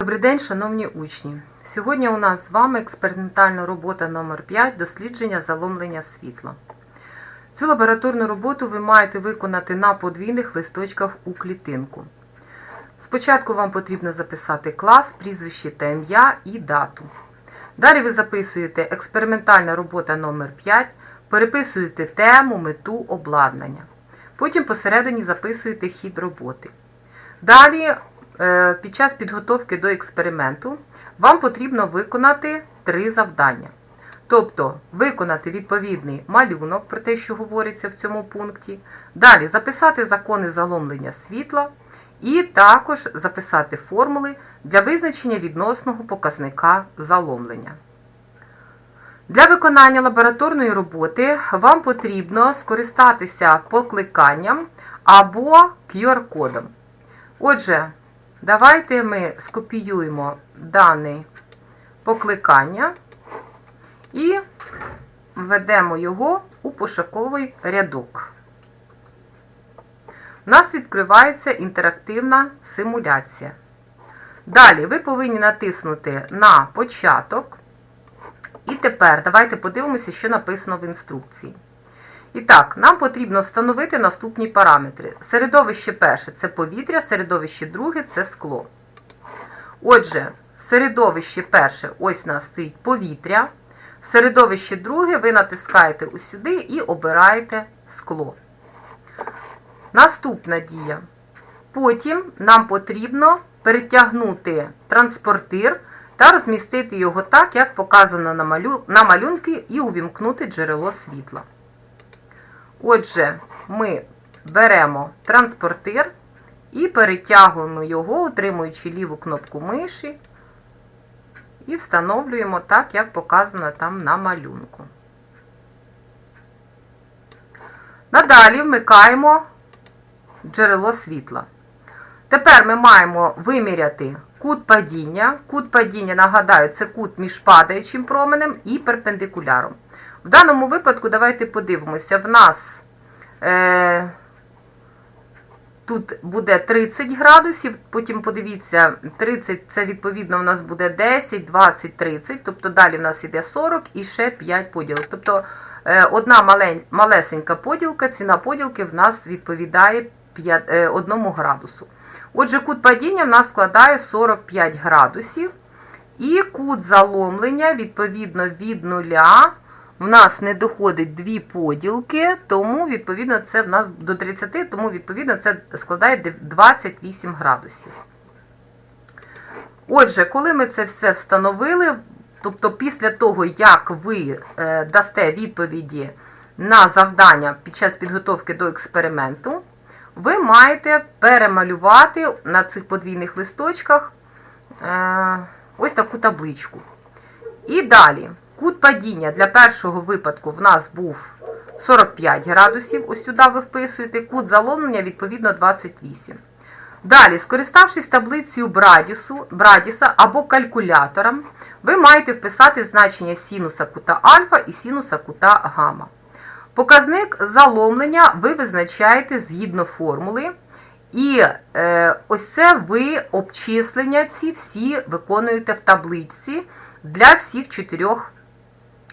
Добрий день, шановні учні! Сьогодні у нас з вами експериментальна робота номер 5 дослідження заломлення світла. Цю лабораторну роботу ви маєте виконати на подвійних листочках у клітинку. Спочатку вам потрібно записати клас, прізвище та ім'я і дату. Далі ви записуєте експериментальна робота номер 5 переписуєте тему, мету, обладнання. Потім посередині записуєте хід роботи. Далі, під час підготовки до експерименту, вам потрібно виконати три завдання. Тобто виконати відповідний малюнок про те, що говориться в цьому пункті. Далі записати закони заломлення світла. І також записати формули для визначення відносного показника заломлення. Для виконання лабораторної роботи вам потрібно скористатися покликанням або QR-кодом. Отже, давайте ми скопіюємо дане покликання і введемо його у пошуковий рядок. У нас відкривається інтерактивна симуляція. Далі ви повинні натиснути на початок. І тепер давайте подивимося, що написано в інструкції. І так, нам потрібно встановити наступні параметри. Середовище перше це повітря, середовище друге це скло. Отже, середовище перше, ось нас стоїть повітря. Середовище друге ви натискаєте ось сюди і обираєте скло. Наступна дія. Потім нам потрібно перетягнути транспортир та розмістити його так, як показано на малюнки, і увімкнути джерело світла. Отже, ми беремо транспортир і перетягуємо його, утримуючи ліву кнопку миші, і встановлюємо так, як показано там на малюнку. Надалі вмикаємо джерело світла. Тепер ми маємо виміряти кут падіння. Кут падіння, нагадаю, це кут між падаючим променем і перпендикуляром. В даному випадку, давайте подивимося, в нас е, тут буде 30 градусів, потім подивіться, 30 це відповідно у нас буде 10, 20, 30, тобто далі в нас йде 40 і ще 5 поділок. Тобто е, одна малень, малесенька поділка, ціна поділки в нас відповідає 5, е, 1 градусу. Отже, кут падіння в нас складає 45 градусів. І кут заломлення, відповідно, від нуля в нас не доходить дві поділки, тому, відповідно, це в нас до 30, тому, відповідно, це складає 28 градусів. Отже, коли ми це все встановили, тобто після того, як ви е, дасте відповіді на завдання під час підготовки до експерименту, ви маєте перемалювати на цих подвійних листочках е, ось таку табличку. І далі, кут падіння для першого випадку в нас був 45 градусів, ось сюди ви вписуєте, кут заломлення, відповідно, 28. Далі, скориставшись таблицею Брадісу, Брадіса або калькулятором, ви маєте вписати значення синуса кута альфа і синуса кута гамма. Показник заломлення ви визначаєте згідно формули. І е, ось це ви обчислення ці всі виконуєте в табличці для всіх чотирьох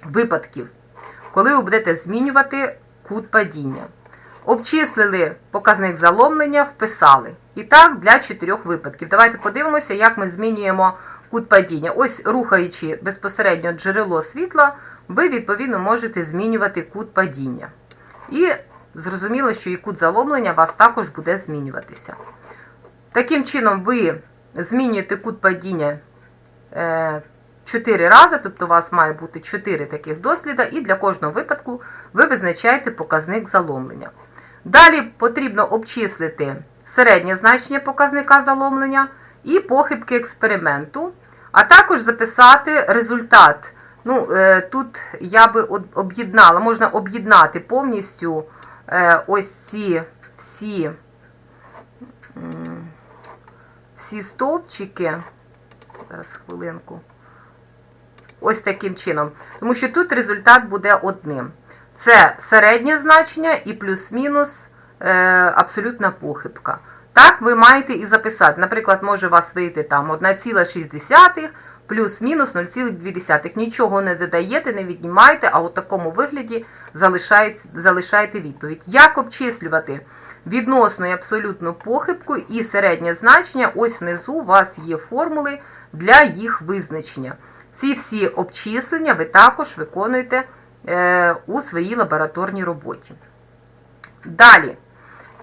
випадків, коли ви будете змінювати кут падіння. Обчислили показник заломлення, вписали. І так, для чотирьох випадків. Давайте подивимося, як ми змінюємо кут падіння. Ось, рухаючи безпосередньо джерело світла, ви, відповідно, можете змінювати кут падіння. І зрозуміло, що і кут заломлення вас також буде змінюватися. Таким чином, ви змінюєте кут падіння 4 рази, тобто у вас має бути 4 таких досліда, і для кожного випадку ви визначаєте показник заломлення. Далі потрібно обчислити середнє значення показника заломлення і похибки експерименту, а також записати результат. Ну, е, Тут я би об'єднала, можна об'єднати повністю е, ось ці всі, всі стовпчики. Зараз хвилинку. Ось таким чином. Тому що тут результат буде одним. Це середнє значення і плюс-мінус е, абсолютна похибка. Так ви маєте і записати. Наприклад, може у вас вийти там 1,6 плюс-мінус 0,2. Нічого не додаєте, не віднімаєте, а у такому вигляді залишаєте, відповідь. Як обчислювати відносну і абсолютну похибку і середнє значення? Ось внизу у вас є формули для їх визначення. Ці всі обчислення ви також виконуєте е, у своїй лабораторній роботі. Далі.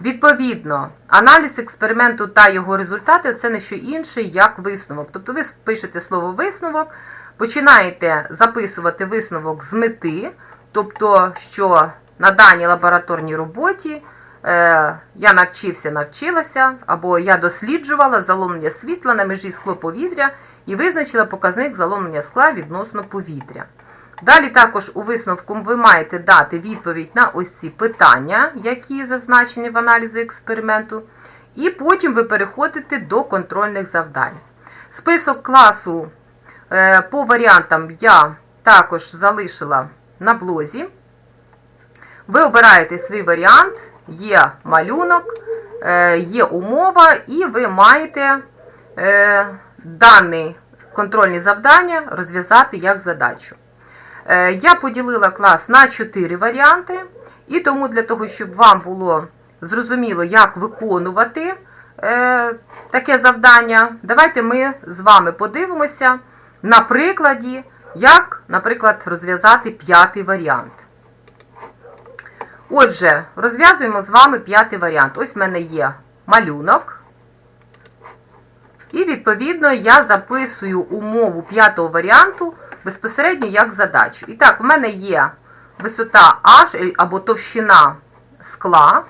Відповідно, аналіз експерименту та його результати це не що інше, як висновок. Тобто ви пишете слово висновок, починаєте записувати висновок з мети, тобто, що на даній лабораторній роботі е, я навчився, навчилася, або я досліджувала заломлення світла на межі склоповітря і визначила показник заломлення скла відносно повітря. Далі також у висновку ви маєте дати відповідь на ось ці питання, які зазначені в аналізі експерименту, і потім ви переходите до контрольних завдань. Список класу е, по варіантам я також залишила на блозі. Ви обираєте свій варіант, є малюнок, е, є умова, і ви маєте е, дані контрольні завдання розв'язати як задачу. Е, Я поділила клас на 4 варіанти, і тому для того, щоб вам було зрозуміло, як виконувати е, таке завдання, давайте ми з вами подивимося на прикладі, як, наприклад, розв'язати п'ятий варіант. Отже, розв'язуємо з вами п'ятий варіант. Ось в мене є малюнок. І, відповідно, я записую умову п'ятого варіанту безпосередньо як задачу. І так, в мене є висота H або товщина скла.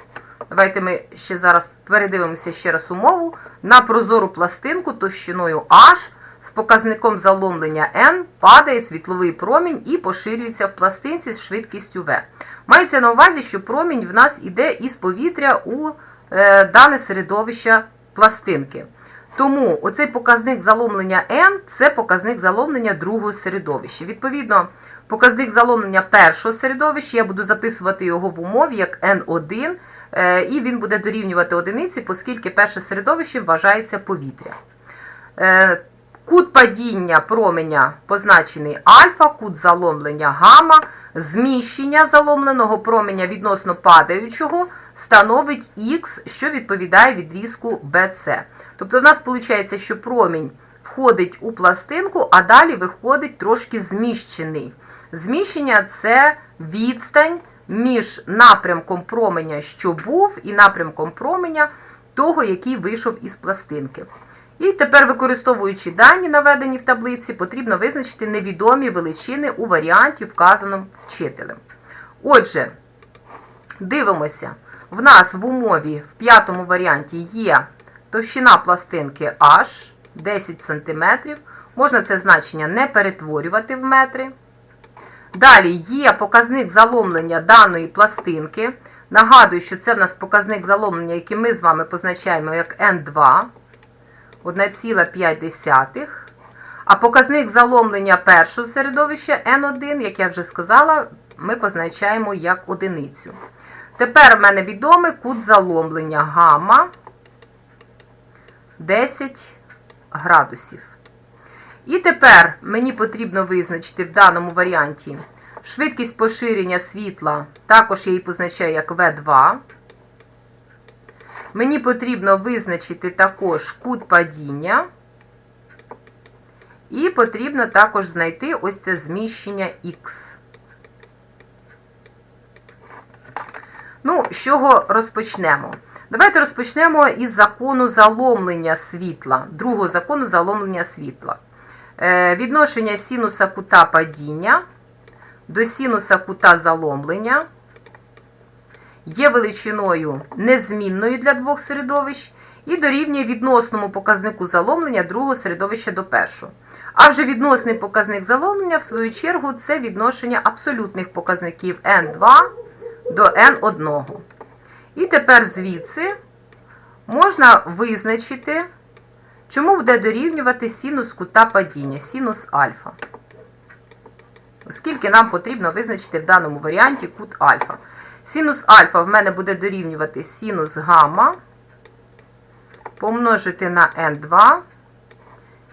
Давайте ми ще зараз передивимося ще раз умову. На прозору пластинку товщиною H з показником заломлення N падає світловий промінь і поширюється в пластинці з швидкістю V. Мається на увазі, що промінь в нас іде із повітря у е, дане середовище пластинки. Тому оцей показник заломлення N це показник заломлення другого середовища. Відповідно, показник заломлення першого середовища, я буду записувати його в умові як N1, е, і він буде дорівнювати одиниці, оскільки перше середовище вважається повітря. Кут падіння променя позначений альфа, кут заломлення гамма, зміщення заломленого променя відносно падаючого становить х, що відповідає відрізку BC. Тобто в нас виходить, що промінь входить у пластинку, а далі виходить трошки зміщений. Зміщення це відстань між напрямком променя, що був, і напрямком променя того, який вийшов із пластинки. І тепер, використовуючи дані, наведені в таблиці, потрібно визначити невідомі величини у варіанті, вказаному вчителем. Отже, дивимося, в нас в умові в п'ятому варіанті є товщина пластинки H 10 см. Можна це значення не перетворювати в метри. Далі є показник заломлення даної пластинки. Нагадую, що це в нас показник заломлення, який ми з вами позначаємо як N2. 1,5. А показник заломлення першого середовища N1, як я вже сказала, ми позначаємо як одиницю. Тепер в мене відомий кут заломлення гамма 10 градусів. І тепер мені потрібно визначити в даному варіанті швидкість поширення світла, також я її позначаю як V2. Мені потрібно визначити також кут падіння. І потрібно також знайти ось це зміщення Х. Ну, з чого розпочнемо? Давайте розпочнемо із закону заломлення світла, другого закону заломлення світла. Е, Відношення синуса кута падіння до синуса кута заломлення є величиною незмінною для двох середовищ і дорівнює відносному показнику заломлення другого середовища до першого. А вже відносний показник заломлення, в свою чергу, це відношення абсолютних показників n2 до n1. І тепер звідси можна визначити, чому буде дорівнювати синус кута падіння, синус альфа. Оскільки нам потрібно визначити в даному варіанті кут альфа. Синус альфа в мене буде дорівнювати синус гамма помножити на n2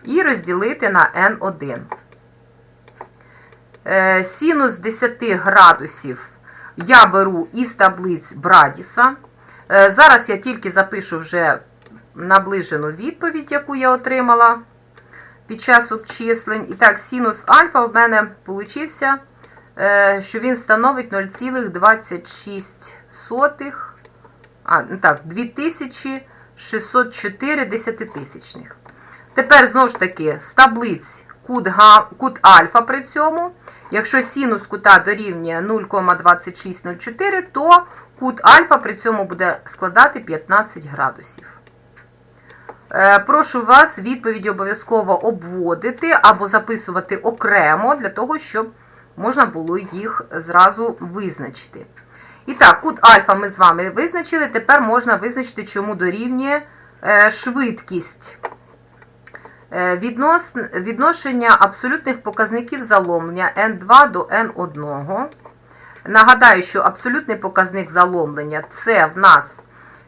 і розділити на n1. Е, Синус 10 градусів я беру із таблиць Брадіса. Е, Зараз я тільки запишу вже наближену відповідь, яку я отримала під час обчислень. І так, синус альфа в мене получився, що він становить 0,26. А, ну так, 2604 десятитисячних. Тепер, знову ж таки, з таблиць кут, га, кут альфа при цьому. Якщо синус кута дорівнює 0,2604, то кут альфа при цьому буде складати 15 градусів. Е, Прошу вас відповіді обов'язково обводити або записувати окремо, для того, щоб можна було їх зразу визначити. І так, кут альфа ми з вами визначили. Тепер можна визначити, чому дорівнює е, швидкість. Е, відношення абсолютних показників заломлення N2 до N1. Нагадаю, що абсолютний показник заломлення це в нас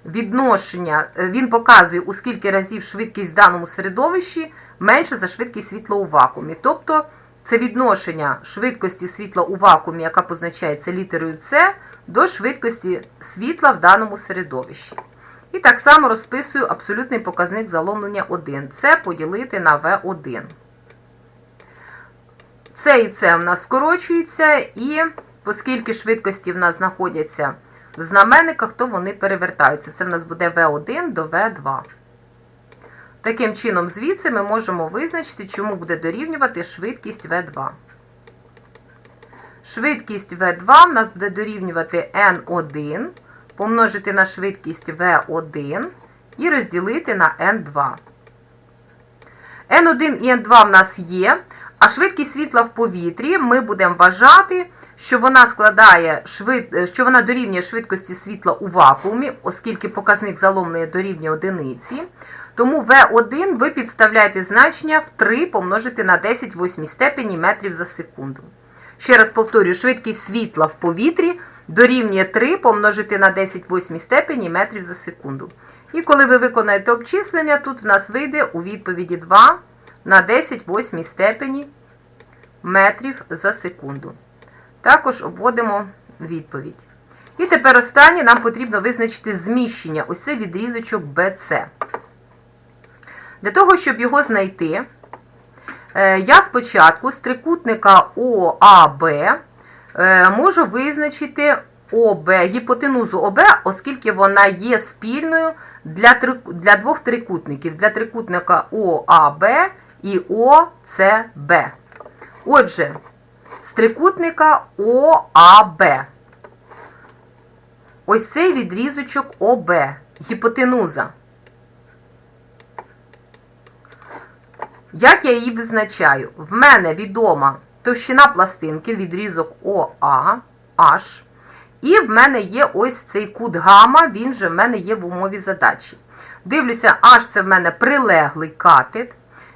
відношення, е, він показує, у скільки разів швидкість в даному середовищі менше за швидкість світла у вакуумі. Тобто це відношення швидкості світла у вакуумі, яка позначається літерою С, до швидкості світла в даному середовищі. І так само розписую абсолютний показник заломлення 1. Це поділити на V1. Це і це в нас скорочується, і оскільки швидкості в нас знаходяться в знаменниках, то вони перевертаються. Це в нас буде V1 до V2. Таким чином, звідси ми можемо визначити, чому буде дорівнювати швидкість V2. Швидкість V2 в нас буде дорівнювати N1 помножити на швидкість V1 і розділити на N2. N1 і N2 в нас є, а швидкість світла в повітрі ми будемо вважати, що вона складає швид... що вона дорівнює швидкості світла у вакуумі, оскільки показник заломлення дорівнює одиниці. Тому V1 ви підставляєте значення в 3 помножити на 10 в 8 степені метрів за секунду. Ще раз повторюю, швидкість світла в повітрі дорівнює 3 помножити на 10 в 8 степені метрів за секунду. І коли ви виконаєте обчислення, тут в нас вийде у відповіді 2 на 10 в 8 степені метрів за секунду. Також обводимо відповідь. І тепер останнє нам потрібно визначити зміщення. Ось це відрізочок BC. Для того, щоб його знайти, е, я спочатку з трикутника ОАБ е, можу визначити ОБ, гіпотенузу ОБ, оскільки вона є спільною для, для двох трикутників, для трикутника ОАБ і ОЦБ. Отже, з трикутника ОАБ. Ось цей відрізочок ОБ, гіпотенуза. Як я її визначаю? В мене відома товщина пластинки, відрізок ОА, H. І в мене є ось цей кут гамма, він же в мене є в умові задачі. Дивлюся, H це в мене прилеглий катет.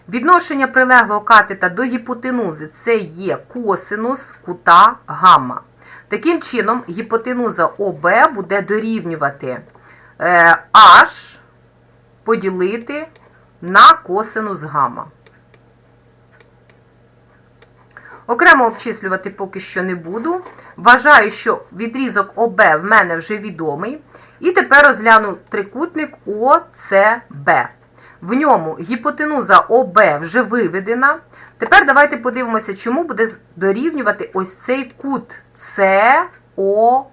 Відношення прилеглого катета до гіпотенузи це є косинус кута гамма. Таким чином, гіпотенуза ОБ буде дорівнювати е, H поділити на косинус гамма. Окремо обчислювати поки що не буду. Вважаю, що відрізок ОБ в мене вже відомий. І тепер розгляну трикутник ОЦБ. В ньому гіпотенуза ОБ вже виведена. Тепер давайте подивимося, чому буде дорівнювати ось цей кут СОБ.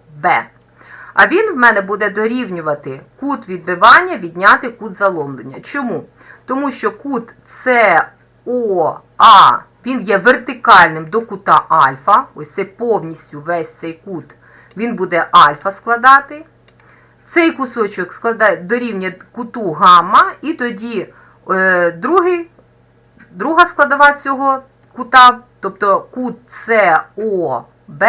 А він в мене буде дорівнювати кут відбивання, відняти кут заломлення. Чому? Тому що кут СОА він є вертикальним до кута альфа. Ось це повністю весь цей кут, він буде альфа складати. Цей кусочок складає дорівнює куту гамма, і тоді е, другий, друга складова цього кута, тобто кут СОБ,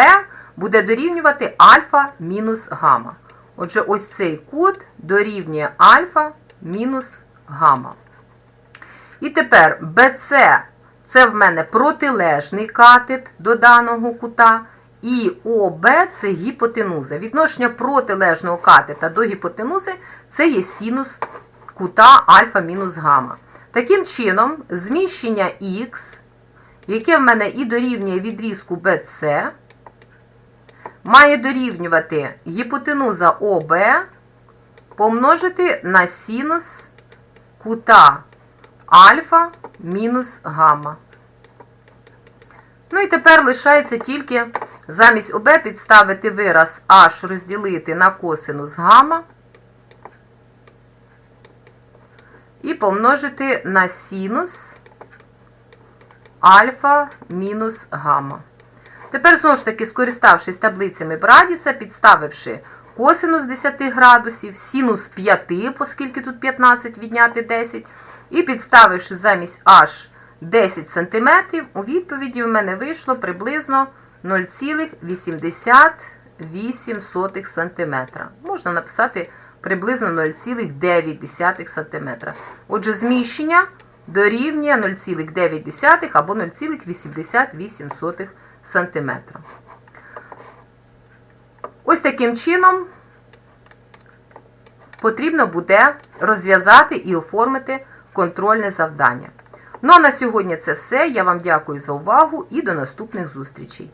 буде дорівнювати альфа мінус гамма. Отже, ось цей кут дорівнює альфа мінус гамма. І тепер BC це в мене протилежний катет до даного кута. І ОБ це гіпотенуза. Відношення протилежного катета до гіпотенузи це є синус кута альфа мінус гамма. Таким чином, зміщення х, яке в мене і дорівнює відрізку BC, має дорівнювати гіпотенуза ОБ помножити на синус кута альфа мінус гамма. Ну і тепер лишається тільки замість ОБ підставити вираз H розділити на косинус гамма і помножити на синус альфа мінус гамма. Тепер, знову ж таки, скориставшись таблицями Брадіса, підставивши косинус 10 градусів, синус 5, оскільки тут 15 відняти 10, і підставивши замість h 10 см, у відповіді в мене вийшло приблизно 0,88 см. Можна написати приблизно 0,9 см. Отже, зміщення дорівнює 0,9 або 0,88 см. Ось таким чином потрібно буде розв'язати і оформити контрольне завдання. Ну а на сьогодні це все. Я вам дякую за увагу і до наступних зустрічей.